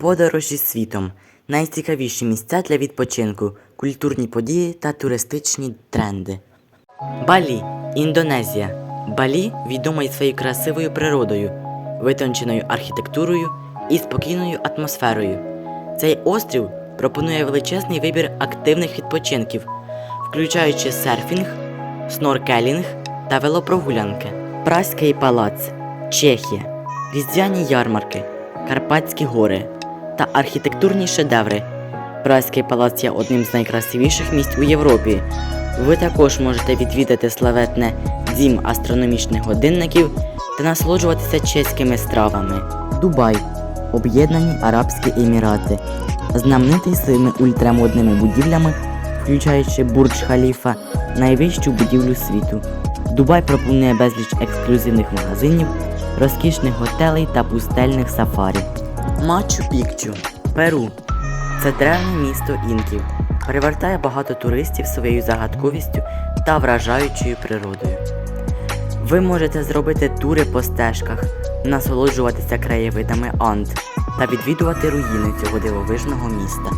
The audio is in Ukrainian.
Подорожі світом. Найцікавіші місця для відпочинку, культурні події та туристичні тренди. Балі, Індонезія. Балі відомий своєю красивою природою, витонченою архітектурою і спокійною атмосферою. Цей острів пропонує величезний вибір активних відпочинків, включаючи серфінг, сноркелінг та велопрогулянки. Праський палац, Чехія, різдвяні ярмарки, Карпатські гори та архітектурні шедеври. Праський палац є одним з найкрасивіших місць у Європі. Ви також можете відвідати славетне дім астрономічних годинників та насолоджуватися чеськими стравами. Дубай, Об'єднані Арабські Емірати, знаменитий своїми ультрамодними будівлями, включаючи Бурдж Халіфа, найвищу будівлю світу. Дубай пропонує безліч ексклюзивних магазинів, розкішних готелей та пустельних сафарі. Мачу Пікчу, Перу. Це древнє місто інків. Привертає багато туристів своєю загадковістю та вражаючою природою. Ви можете зробити тури по стежках, насолоджуватися краєвидами Анд та відвідувати руїни цього дивовижного міста.